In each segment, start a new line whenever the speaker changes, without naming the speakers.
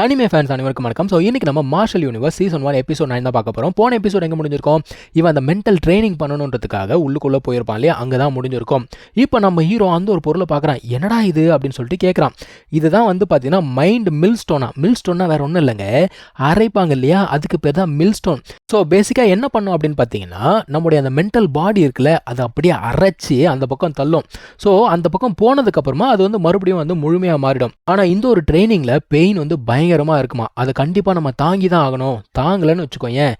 Anime fans அனைவருக்கும் வணக்கம். So இன்றைக்கி நம்ம martial universe season one episode nine தான் பார்க்க போகிறோம் போன எபிசோட் எங்கே முடிஞ்சிருக்கோம்? இவன் அந்த மென்டல் ட்ரைனிங் பண்ணணுன்றதுக்காக உள்ளுக்குள்ளே போயிருப்பான் இல்லையா? அங்கே தான் முடிஞ்சிருக்கும். இப்போ நம்ம ஹீரோ அந்த ஒரு பொருளை பார்க்குறான். என்னடா இது? அப்படின்னு சொல்லிட்டு கேட்குறான். இதுதான் வந்து பார்த்தீங்கன்னா மைண்ட் மில் ஸ்டோனா மில் ஸ்டோன்னா வேறு ஒன்றும் இல்லைங்க. அரைப்பாங்க இல்லையா? அதுக்கு பேர் தான் மில் ஸ்டோன் ஸோ பேசிக்காக என்ன பண்ணும் அப்படின்னு பார்த்தீங்கன்னா நம்முடைய அந்த மென்டல் பாடி இருக்குல்ல அதை அப்படியே அரைச்சி அந்த பக்கம் தள்ளும். ஸோ அந்த பக்கம் போனதுக்கப்புறமா அது வந்து மறுபடியும் வந்து முழுமையாக மாறிடும். ஆனால் இந்த ஒரு ட்ரைனிங்கில் பெயின் வந்து பயங்கரமாக இருக்குமா? அதை கண்டிப்பாக நம்ம தாங்கி தான் ஆகணும். தாங்கலைன்னு வச்சுக்கோயேன்.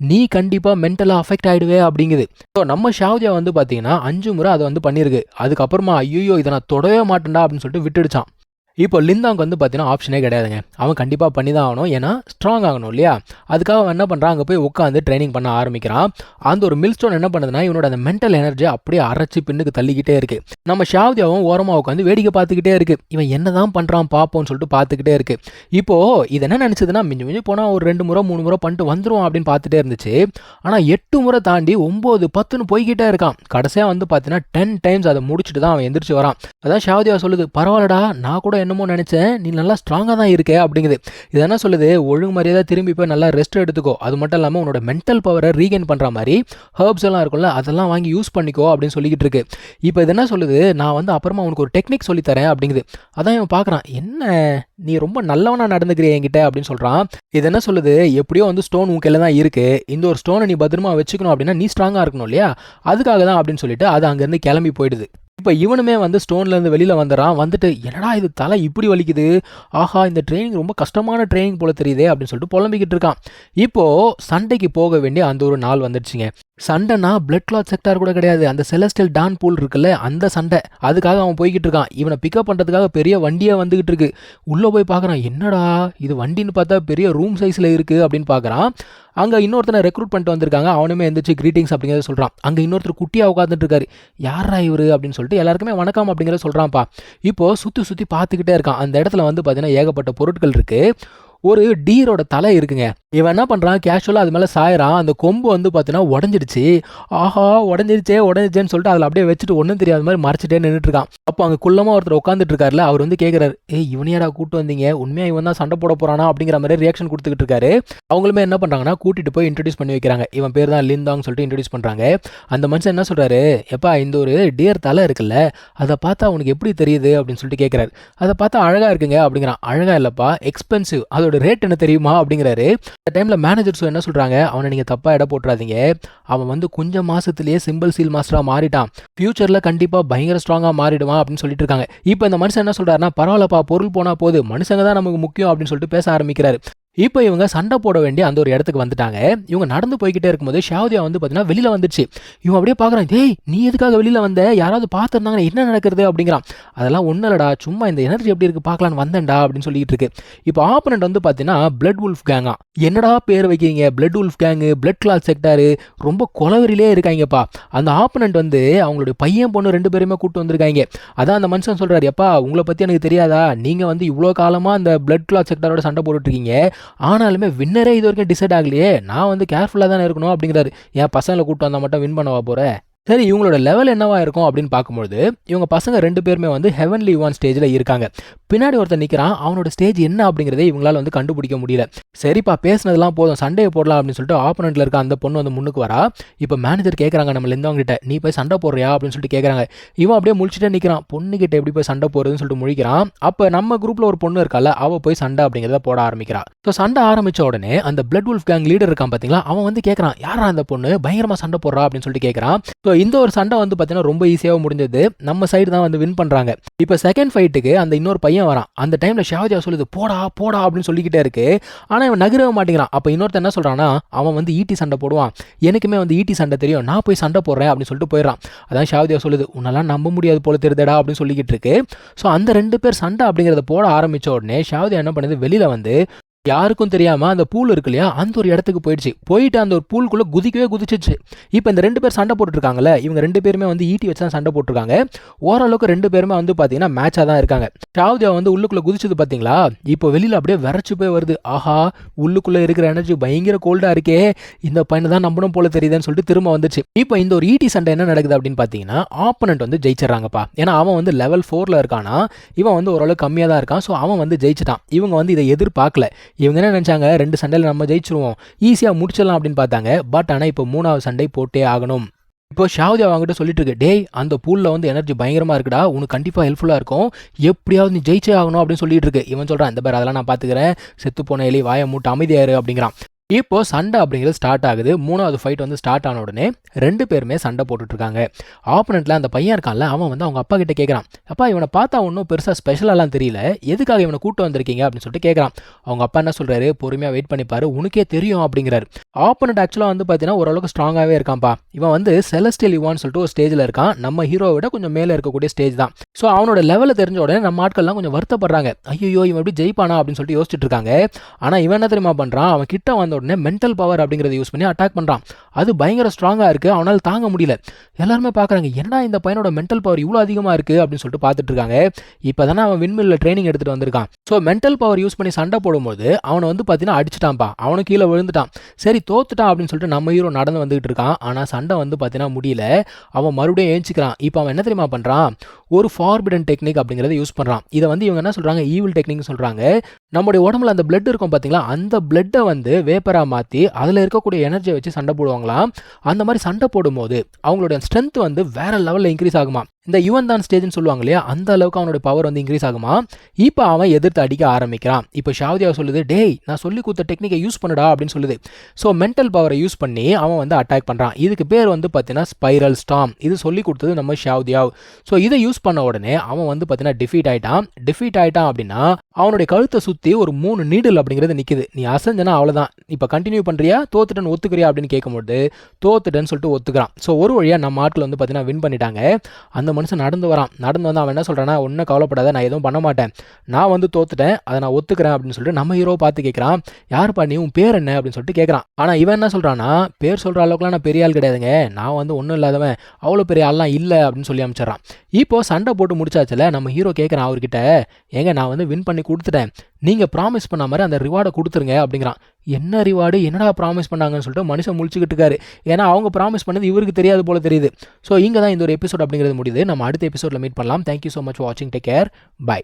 நீ கண்டிப்பாக மென்டலாக அஃபெக்ட் ஆகிடுவே அப்படிங்குது. ஸோ நம்ம ஷாவ்ஜா வந்து பார்த்தீங்கன்னா அஞ்சு முறை அதை வந்து பண்ணியிருக்கு அதுக்கப்புறமா ஐயோ இதை நான் தொடவே மாட்டேன்டா அப்படின்னு சொல்லிட்டு விட்டுடுச்சான் இப்போ லிந்தாங்க வந்து பார்த்தீங்கன்னா ஆப்ஷனே கிடையாதுங்க. அவன் கண்டிப்பாக பண்ணி தான் ஆகணும். ஏன்னா ஸ்ட்ராங் ஆகணும் இல்லையா? அதுக்காக அவன் என்ன பண்ணுறான் அங்கே போய் உட்காந்து ட்ரைனிங் பண்ண ஆரம்பிக்கிறான். அந்த ஒரு மில் ஸ்டோன் என்ன பண்ணுதுன்னா இவனோட அந்த மென்டல் எனர்ஜி அப்படியே அரைச்சி பின்னுக்கு தள்ளிக்கிட்டே இருக்கு. நம்ம ஷாவ்தியாவும் ஓரமாக உட்காந்து வேடிக்கை பார்த்துக்கிட்டே இருக்கு. இவன் என்ன தான் பண்ணுறான் பார்ப்போம்னு சொல்லிட்டு பார்த்துக்கிட்டே இருக்கு. இப்போ இது என்ன நினச்சதுன்னா மிஞ்சி மிஞ்சி போனால் ஒரு ரெண்டு முறை மூணு முறை பண்ணிட்டு வந்துடும் அப்படின்னு பார்த்துட்டே இருந்துச்சு. ஆனால் எட்டு முறை தாண்டி ஒம்பது பத்துன்னு போய்கிட்டே இருக்கான். கடைசியாக வந்து பார்த்தீங்கன்னா டென் டைம்ஸ் அதை முடிச்சுட்டு தான் அவன் எந்திரிச்சு வரான். அதான் ஷாவ்தியா சொல்லுது பரவாயில்லடா நான் கூட என்னமோ நினச்சேன் நீ நல்லா ஸ்ட்ராங்காக தான் இருக்க அப்படிங்குது. இது என்ன சொல்லுது? ஒழுங்கு மரியாதை திரும்பி போய் நல்லா ரெஸ்ட் எடுத்துக்கோ. அது மட்டும் இல்லாமல் உன்னோட மென்டல் பவரை ரீகெயின் பண்ணுற மாதிரி ஹர்ப்ஸ் எல்லாம் இருக்கும்ல அதெல்லாம் வாங்கி யூஸ் பண்ணிக்கோ அப்படின்னு சொல்லிக்கிட்டு இருக்கு. இப்போ இது என்ன சொல்லுது? நான் வந்து அப்புறமா உனக்கு ஒரு டெக்னிக் சொல்லித்தரேன் அப்படிங்குது. அதான் இவன் பார்க்குறான் என்ன? நீ ரொம்ப நல்லவனாக நடந்துக்கிறிய என்கிட்ட அப்படின்னு சொல்கிறான் இது என்ன சொல்லுது? எப்படியோ வந்து ஸ்டோன் உன் கையில் தான் இருக்குது இந்த ஒரு ஸ்டோனை நீ பத்திரமா வச்சுக்கணும் அப்படின்னா நீ ஸ்ட்ராங்காக இருக்கணும் இல்லையா? அதுக்காக தான் அப்படின்னு சொல்லிட்டு அது அங்கேருந்து கிளம்பி போயிடுது. இப்போ இவனுமே வந்து ஸ்டோன்லேருந்து வெளியில் வந்துடுறான் வந்துட்டு என்னடா இது தலை இப்படி வலிக்குது? ஆஹா இந்த ட்ரைனிங் ரொம்ப கஷ்டமான ட்ரைனிங் போல தெரியுதே அப்படின்னு சொல்லிட்டு புலம்பிக்கிட்டு இருக்கான். இப்போது சண்டைக்கு போக வேண்டிய அந்த ஒரு நாள் வந்துடுச்சுங்க சண்டைனா பிளட் கிளாத் செக்டார் கூட கிடையாது. அந்த செலஸ்டல் டான் பூல் இருக்குல்ல அந்த சண்டை. அதுக்காக அவன் போய்கிட்டு இருக்கான். இவனை பிக்கப் பண்ணுறதுக்காக பெரிய வண்டியே வந்துகிட்டு இருக்கு. உள்ளே போய் பார்க்குறான் என்னடா இது வண்டின்னு பார்த்தா பெரிய ரூம் சைஸில் இருக்குது அப்படின்னு பார்க்குறான் அங்கே இன்னொருத்தனை ரெக்ரூட் பண்ணிட்டு வந்திருக்காங்க. அவனுமே எந்திரிச்சு கிரீட்டிங்ஸ் அப்படிங்கிறத சொல்கிறான் அங்கே இன்னொருத்தர் குட்டியாக உட்காந்துட்டு இருக்காரு. யாரா இவர்? அப்படின்னு சொல்லிட்டு எல்லாருக்குமே வணக்கம் அப்படிங்கிறத சொல்கிறான்ப்பா இப்போது சுற்றி சுற்றி பார்த்துக்கிட்டே இருக்கான். அந்த இடத்துல வந்து பார்த்தீங்கன்னா ஏகப்பட்ட பொருட்கள் இருக்குது ஒரு டீரோட தலை இருக்குங்க. இவன் என்ன பண்ணுறான் கேஷுவலாக அது மேலே சாயறான். அந்த கொம்பு வந்து பார்த்தீங்கன்னா உடஞ்சிடுச்சு. ஆஹா உடஞ்சிருச்சே உடஞ்சிச்சேன்னு சொல்லிட்டு அதில் அப்படியே வச்சுட்டு ஒன்றும் தெரியாத மாதிரி மறைச்சிட்டே நின்றுட்டுருக்கான் அப்போ அங்கே குள்ளமாக ஒருத்தர் உட்காந்துட்டு இருக்காருல அவர் வந்து கேட்குறாரு ஏ இவனையாடா கூட்டு வந்தீங்க? உண்மையாக இவன் தான் சண்டை போட போகிறானா அப்படிங்கிற மாதிரி ரியாக்ஷன் கொடுத்துக்கிட்டு இருக்காரு. அவங்களுமே என்ன பண்ணுறாங்கன்னா கூட்டிட்டு போய் இன்ட்ரடியூஸ் பண்ணி வைக்கிறாங்க. இவன் பேர் தான் லிந்தாங் சொல்லிட்டு இன்ட்ரடியூஸ் பண்ணுறாங்க அந்த மனுஷன் என்ன சொல்கிறாரு எப்பா இந்த ஒரு டியர் தலை இருக்குல்ல அதை பார்த்தா அவனுக்கு எப்படி தெரியுது? அப்படின்னு சொல்லிட்டு கேட்குறாரு அதை பார்த்தா அழகாக இருக்குங்க அப்படிங்கிறான். அழகாக இல்லைப்பா எக்ஸ்பென்சிவ் அதோட ரேட் என்ன தெரியுமா அப்படிங்கிறாரு. அந்த டைமில் மேனேஜர்ஸ் என்ன சொல்கிறாங்க அவனை நீங்கள் தப்பாக இட போட்டுறாதீங்க. அவன் வந்து கொஞ்சம் மாதத்துலேயே சிம்பிள் சீல் மாஸ்டராக மாறிட்டான். ஃபியூச்சரில் கண்டிப்பாக பயங்கர ஸ்ட்ராங்காக மாறிடுவான் அப்படின்னு சொல்லிட்டு இருக்காங்க. இப்போ இந்த மனுஷன் என்ன சொல்கிறாருன்னா பரவாயில்லப்பா பொருள் போனால் போது மனுஷங்க தான் நமக்கு முக்கியம் அப்படின்னு சொல்லிட்டு பேச ஆரம்பிக்கிறாரு. இப்போ இவங்க சண்டை போட வேண்டிய அந்த ஒரு இடத்துக்கு வந்துட்டாங்க. இவங்க நடந்து போய்கிட்டே இருக்கும்போது ஷாவதியா வந்து பார்த்தீங்கன்னா வெளியில் வந்துச்சு இவன் அப்படியே பார்க்குறான் டேய் நீ எதுக்காக வெளியில் வந்த? யாராவது பார்த்துருந்தாங்கன்னா என்ன நடக்கிறது? அப்படிங்கிறான். அதெல்லாம் ஒன்றும் இல்லடா சும்மா இந்த எனர்ஜி எப்படி இருக்கு பார்க்கலான்னு வந்தேன்டா அப்படின்னு சொல்லிட்டு இருக்கு. இப்போ ஆப்பனண்ட் வந்து பார்த்தீங்கன்னா பிளட் உல்ஃப் கேங்கா என்னடா பேர் வைக்கிறீங்க? Blood wolf gang blood cloth sector ரொம்ப கொலவரிலே இருக்காங்கப்பா. அந்த ஆப்பனண்ட் வந்து அவங்களுடைய பையன் பொண்ணு ரெண்டு பேருமே கூட்டு வந்திருக்காங்க. அதான் அந்த மனுஷன் சொல்கிறாரு எப்பா உங்களை பற்றி எனக்கு தெரியாதா? நீங்கள் வந்து இவ்வளோ காலமாக அந்த பிளட் கிளாத் செக்டாரோட சண்டை போட்டுட்ருக்கீங்க ஆனாலுமே வின்னரே இது வரைக்கும் டிசைட் ஆகலையே. நான் வந்து கேர்ஃபுல்லாக தானே இருக்கணும் அப்படிங்கிறாரு. என் பசங்களை கூப்பிட்டு வந்தால் மட்டும் வின் பண்ணவா போகிற சரி இவங்களோட லெவல் என்னவா இருக்கும் அப்படின்னு பார்க்கும்பொழுது இவங்க பசங்க ரெண்டு பேருமே வந்து ஹெவன்லி ஒன் ஸ்டேஜில் இருக்காங்க. பின்னாடி ஒருத்தர் நிற்கிறான் அவனோட ஸ்டேஜ் என்ன அப்படிங்கிறதே இவங்களால வந்து கண்டுபிடிக்க முடியல. சரிப்பா பேசினதெல்லாம் போதும் சண்டையை போடலாம் அப்படின்னு சொல்லிட்டு ஆப்போனண்ட்ல இருக்க அந்த பொண்ணு வந்து முன்னுக்கு வரா. இப்போ மேனேஜர் கேட்குறாங்க நம்ம கிட்ட நீ போய் சண்டை போடுறியா? அப்படின்னு சொல்லிட்டு கேட்குறாங்க இவன் அப்படியே முழிச்சிட்டே நிற்கிறான் பொண்ணுகிட்ட எப்படி போய் சண்டை போடுறதுன்னு சொல்லிட்டு முழிக்கிறான். அப்போ நம்ம குரூப்பில் ஒரு பொண்ணு இருக்கால அவள் போய் சண்டை அப்படிங்கிறத போட ஆரம்பிக்கிறா. ஸோ சண்டை ஆரம்பிச்ச உடனே அந்த பிளட் உல்ஃப் கேங் லீடர் இருக்கான் பார்த்தீங்களா அவன் வந்து கேட்குறான் யாரா அந்த பொண்ணு? பயங்கரமாக சண்டை போடுறா? அப்படின்னு சொல்லிட்டு கேட்குறான் ஸோ இந்த ஒரு சண்டை வந்து பார்த்தீங்கன்னா ரொம்ப ஈஸியாக முடிஞ்சது. நம்ம சைடு தான் வந்து வின் பண்ணுறாங்க இப்போ செகண்ட் ஃபைட்டுக்கு அந்த இன்னொரு பையன் வரான். அந்த டைமில் ஷாஜா சொல்லுது போடா போடா அப்படின்னு சொல்லிக்கிட்டே இருக்கு. ஆனால் இவன் நகரவே மாட்டேங்கிறான். அப்போ இன்னொருத்தர் என்ன சொல்கிறான்னா அவன் வந்து ஈட்டி சண்டை போடுவான். எனக்குமே வந்து ஈட்டி சண்டை தெரியும். நான் போய் சண்டை போடுறேன் அப்படின்னு சொல்லிட்டு போயிடறான். அதான் ஷாவதியா சொல்லுது உன்னெல்லாம் நம்ப முடியாது போல தெரிதடா அப்படின்னு சொல்லிக்கிட்டு இருக்கு. ஸோ அந்த ரெண்டு பேர் சண்டை அப்படிங்கிறத போட ஆரம்பித்த உடனே ஷாவதியா என்ன பண்ணுது வெளியில் வந்து யாருக்கும் தெரியாம அந்த பூல் இருக்கு இல்லையா? அந்த ஒரு இடத்துக்கு போயிடுச்சு. போயிட்டு அந்த ஒரு பூலுக்குள்ள குதிக்கவே குதிச்சிச்சு இப்போ இந்த ரெண்டு பேர் சண்டை போட்டுருக்காங்கல்ல இவங்க ரெண்டு பேருமே வந்து ஈட்டி வச்சு தான் சண்டை போட்டிருக்காங்க ஓரளவுக்கு ரெண்டு பேருமே வந்து பார்த்தீங்கன்னா மேட்சாக தான் இருக்காங்க. ஷாவ்தியா வந்து உள்ளுக்குள்ள குதிச்சது பார்த்தீங்களா இப்போ வெளியில் அப்படியே விரைச்சு போய் வருது. ஆஹா உள்ளுக்குள்ள இருக்கிற எனர்ஜி பயங்கர கோல்டா இருக்கே. இந்த பையனை தான் நம்பணும் போல தெரியுதுன்னு சொல்லிட்டு திரும்ப வந்துச்சு இப்போ இந்த ஒரு ஈட்டி சண்டை என்ன நடக்குது அப்படின்னு பார்த்தீங்கன்னா ஆப்பனண்ட் வந்து ஜெயிச்சிடறாங்கப்பா. ஏன்னா அவன் வந்து லெவல் ஃபோரில் இருக்கானா. இவன் வந்து ஓரளவு கம்மியாக தான் இருக்கான். ஸோ அவன் வந்து ஜெயிச்சிட்டான். இவங்க வந்து இதை எதிர்பார்க்கல. இவங்க என்ன நினச்சாங்க? ரெண்டு சண்டையில் நம்ம ஜெயிச்சிருவோம். ஈஸியாக முடிச்சிடலாம் அப்படின்னு பார்த்தாங்க. பட் ஆனால் இப்போ மூணாவது சண்டை போட்டே ஆகணும். இப்போ ஷாவதி அவங்ககிட்ட சொல்லிட்டு இருக்கு டேய் அந்த பூலில் வந்து எனர்ஜி பயங்கரமாக இருக்குடா. உனக்கு கண்டிப்பாக ஹெல்ப்ஃபுல்லாக இருக்கும். எப்படியாவது நீ ஜெயிச்சே ஆகணும் அப்படின்னு சொல்லிட்டு இருக்கு இவன் சொல்கிறான் இந்த பேர் அதெல்லாம் நான் பார்த்துக்கிறேன் செத்து போன எலி வாயை மூட்டு அமைதியாரு அப்படிங்கிறான். இப்போ சண்டை அப்படிங்கிறது ஸ்டார்ட் ஆகுது. மூணாவது ஃபைட் வந்து ஸ்டார்ட் ஆன உடனே ரெண்டு பேருமே சண்டை போட்டுட்ருக்காங்க. இருக்காங்க அந்த பையன் இருக்கான்ல அவன் வந்து அவங்க அப்பா கிட்ட கேட்குறான் அப்பா இவனை பார்த்தா ஒன்றும் பெருசாக ஸ்பெஷலாலாம் தெரியல. எதுக்காக இவனை கூட்டு வந்திருக்கீங்க? அப்படின்னு சொல்லிட்டு கேட்குறான் அவங்க அப்பா என்ன சொல்கிறாரு பொறுமையாக வெயிட் பண்ணிப்பாரு உனக்கே தெரியும் அப்படிங்கிறாரு. ஆப்போனண்ட் ஆக்சுவலாக வந்து பார்த்தீங்கன்னா ஓரளவுக்கு ஸ்ட்ராங்காகவே இருக்கான்ப்பா. இவன் வந்து செலஸ்டியல் யுவான்னு சொல்லிட்டு ஒரு ஸ்டேஜில் இருக்கான். நம்ம ஹீரோவை விட கொஞ்சம் மேலே இருக்கக்கூடிய ஸ்டேஜ் தான். ஸோ அவனோட லெவலில் தெரிஞ்ச உடனே நம்ம ஆட்கள்லாம் கொஞ்சம் வருத்தப்படுறாங்க. ஐயோ இவன் எப்படி ஜெயிப்பானா? அப்படின்னு சொல்லிட்டு யோசிச்சுட்டு இருக்காங்க. ஆனால் இவன் என்ன தெரியுமா பண்ணுறான் அவன் கிட்ட வந்த உடனே மென்டல் பவர் அப்படிங்கிறத யூஸ் பண்ணி அட்டாக் பண்ணுறான் அது பயங்கர ஸ்ட்ராங்காக இருக்குது அவனால் தாங்க முடியல. எல்லாருமே பார்க்குறாங்க என்னடா இந்த பையனோட மென்டல் பவர் இவ்வளோ அதிகமாக இருக்குது அப்படின்னு சொல்லிட்டு பார்த்துட்டு இருக்காங்க இப்போ தானே அவன் விண்மில்ல ட்ரைனிங் எடுத்துகிட்டு வந்திருக்கான். ஸோ மென்டல் பவர் யூஸ் பண்ணி சண்டை போடும்போது அவனை வந்து பார்த்தீங்கன்னா அடிச்சிட்டான்ப்பா அவனை கீழே விழுந்துட்டான். சரி தோத்துட்டான் அப்படின்னு சொல்லிட்டு நம்ம ஹீரோ நடந்து வந்துகிட்டு இருக்கான். ஆனால் சண்டை வந்து பார்த்தீங்கன்னா முடியல. அவன் மறுபடியும் ஏஞ்சிக்கிறான். இப்போ அவன் என்ன தெரியுமா பண்ணுறான் ஒரு ஃபார்பிடன் டெக்னிக் அப்படிங்கிறத யூஸ் பண்ணுறான் இதை வந்து இவங்க என்ன சொல்கிறாங்க ஈவில் டெக்னிக் சொல்கிறாங்க நம்முடைய உடம்புல அந்த பிளட் இருக்கும் பார்த்தீங்களா அந்த பிளட்டை வந்து பேப்பராக மாற்றி அதில் இருக்கக்கூடிய எனர்ஜியை வச்சு சண்டை போடுவாங்களாம். அந்த மாதிரி சண்டை போடும்போது அவங்களோட ஸ்ட்ரென்த் வந்து வேற லெவலில் இன்க்ரீஸ் ஆகுமா? இந்த யுவன் தான் ஸ்டேஜ்னு சொல்லுவாங்க இல்லையா? அந்த அளவுக்கு அவனோட பவர் வந்து இன்க்ரீஸ் ஆகுமா? இப்போ அவன் எதிர்த்து அடிக்க ஆரம்பிக்கிறான். இப்போ ஷாவதியா சொல்லுது டேய் நான் சொல்லி கொடுத்த டெக்னிக்கை யூஸ் பண்ணுடா அப்படின்னு சொல்லுது. ஸோ மென்டல் பவரை யூஸ் பண்ணி அவன் வந்து அட்டாக் பண்ணுறான் இதுக்கு பேர் வந்து பார்த்தீங்கன்னா ஸ்பைரல் ஸ்டாம் இது சொல்லி கொடுத்தது நம்ம ஷாவதியாவ். ஸோ இதை யூஸ் பண்ண உடனே அவன் வந்து பார்த்தீங்கன்னா டிஃபீட் ஆயிட்டான். டிஃபீட் ஆயிட்டான் அப்படின்னா அவனுடைய கழுத்தை சுற்றி ஒரு மூணு நீடல் அப்படிங்கிறது நிற்குது நீ அசைஞ்சனா அவ்வளோதான் இப்போ கண்டினியூ பண்ணுறியா தோத்துட்டேன்னு ஒத்துக்கிறியா? அப்படின்னு கேட்கும்போது தோத்துட்டேன்னு சொல்லிட்டு ஒத்துக்கிறான். ஸோ ஒரு வழியாக நம்ம ஆட்கள் வந்து பார்த்தீங்கன்னா வின் பண்ணிட்டாங்க. அந்த மனுஷன் நடந்து வரான். நடந்து வந்து அவன் என்ன சொல்கிறான்னா ஒன்றும் கவலைப்படாத நான் எதுவும் பண்ண மாட்டேன். நான் வந்து தோத்துட்டேன். அதை நான் ஒத்துக்கிறேன். அப்படின்னு சொல்லிட்டு நம்ம ஹீரோ பார்த்து கேட்குறான் யார் பண்ணி உன் பேர் என்ன? அப்படின்னு சொல்லிட்டு கேட்குறான் ஆனால் இவன் என்ன சொல்கிறான்னா பேர் சொல்கிற அளவுக்குலாம் நான் பெரிய ஆள் கிடையாதுங்க. நான் வந்து ஒன்றும் இல்லாதவன். அவ்வளோ பெரிய ஆள்லாம் இல்லை. அப்படின்னு சொல்லி அமைச்சிடறான் இப்போ சண்டை போட்டு முடிச்சாச்சுல நம்ம ஹீரோ கேட்குறான் அவர்கிட்ட ஏங்க நான் வந்து வின் பண்ணி கொடுத்துட்டேன். நீங்கள் ப்ராமிஸ் பண்ண மாதிரி அந்த ரிவார்டை கொடுத்துருங்க அப்படிங்கிறான். என்ன ரிவார்டு என்னடா ப்ராமிஸ் பண்ணாங்கன்னு சொல்லிட்டு மனுஷன் முழிச்சுக்கிட்டு இருக்காரு. ஏன்னா அவங்க ப்ராமிஸ் பண்ணது இவருக்கு தெரியாது போல தெரியுது. ஸோ இங்கே தான் இந்த ஒரு எபிசோட் அப்படிங்கிறது முடியுது. நம்ம அடுத்த எபிசோடில் மீட் பண்ணலாம். தேங்க்யூ ஸோ மச் வாட்சிங் டேக் கேர் பை